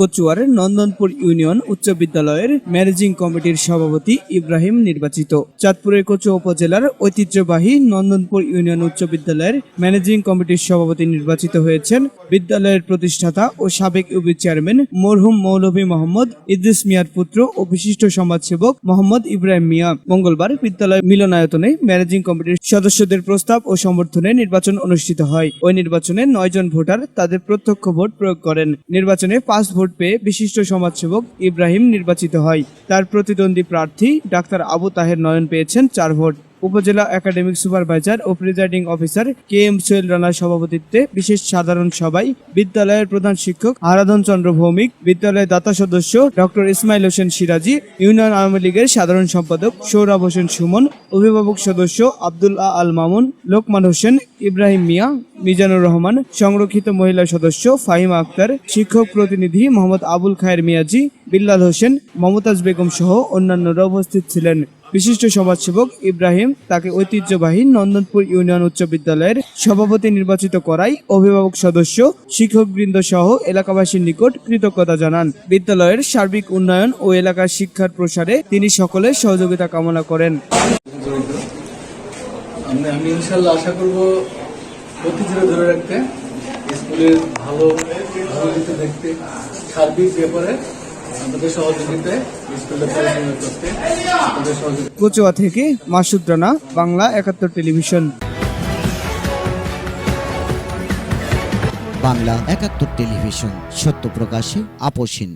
কচুয়ার Nandanpur union উচ্চ বিদ্যালয়ের managing কমিটির সভাপতি ইব্রাহিম নির্বাচিত। চাঁদপুরের কচুয়া উপজেলার ঐতিহ্যবাহী নন্দনপুর ইউনিয়ন উচ্চ বিদ্যালয়ের ম্যানেজিং কমিটির সভাপতি নির্বাচিত হয়েছেন বিদ্যালয়ের প্রতিষ্ঠাতা ও সাবেক ইউবি চেয়ারম্যান মরহুম মৌলভী মোহাম্মদ, ইদ্রিস মিয়ার পুত্র ও বিশিষ্ট সমাজসেবক মোহাম্মদ ইব্রাহিম মিয়া। মঙ্গলবার বিদ্যালয় মিলনায়তনে ম্যানেজিং কমিটির সদস্যদের প্রস্তাব ও সমর্থনে নির্বাচন অনুষ্ঠিত হয়। ওই নির্বাচনে নয় জন ভোটার তাদের প্রত্যক্ষ ভোট প্রয়োগ করেন। নির্বাচনে পাঁচ ভোট পেয়ে বিশিষ্ট সমাজসেবক ইব্রাহিম নির্বাচিত হয়। তার প্রতিদ্বন্দ্বী প্রার্থী ডাক্তার আবু তাহের নয়ন পেয়েছেন চার ভোট। উপজেলা একাডেমিক সুপারভাইজার ও presiding officer K M Sohel রানার সভাপতিত্বে বিশেষ সাধারণ সভায় বিদ্যালয়ের প্রধান শিক্ষক আরাধন চন্দ্র ভৌমিক, বিদ্যালয়ের দাতা সদস্য ডক্টর ইসমাইল হোসেন সিরাজি, ইউনিয়ন আওয়ামী লীগের সাধারণ সম্পাদক সৌরভ হোসেন সুমন, অভিভাবক সদস্য আব্দুল্লাহ আল মামুন, লোকমান হোসেন ইব্রাহিম মিয়া, মিজানুর রহমান, সংরক্ষিত মহিলা সদস্য ফাহিমা আক্তার, শিক্ষক প্রতিনিধি মোহাম্মদ আবুল খায়ের মিয়াজি, বিল্লাল হোসেন, মমতাজ বেগম সহ অন্যান্যরা উপস্থিত ছিলেন। বিশিষ্ট সমাজসেবক ইব্রাহিম তাকে ঐতিহ্যবাহী নন্দনপুর ইউনিয়ন উচ্চ বিদ্যালয়ের সভাপতি নির্বাচিত করায় অভিভাবক সদস্য, শিক্ষকবৃন্দ সহ এলাকাবাসীর নিকট কৃতজ্ঞতা জানান। বিদ্যালয়ের সার্বিক উন্নয়ন ও এলাকার শিক্ষার প্রসারে তিনি সকলের সহযোগিতা কামনা করেন। জড়িত আমি আমি ইনশাল্লাহ আশা করব ঐতিহ্য ধরে রাখতে। স্কুলের ভালো দেখতে সার্বিক ব্যাপারে আপনাদের সহযোগিতায় স্কুলটা পরিচালনা করতে আপনাদের সহযোগিতা কচুয়া থেকে মাসুদ রানা বাংলা একাত্তর টেলিভিশন। বাংলা একাত্তর টেলিভিশন সত্য প্রকাশে আপোষহীন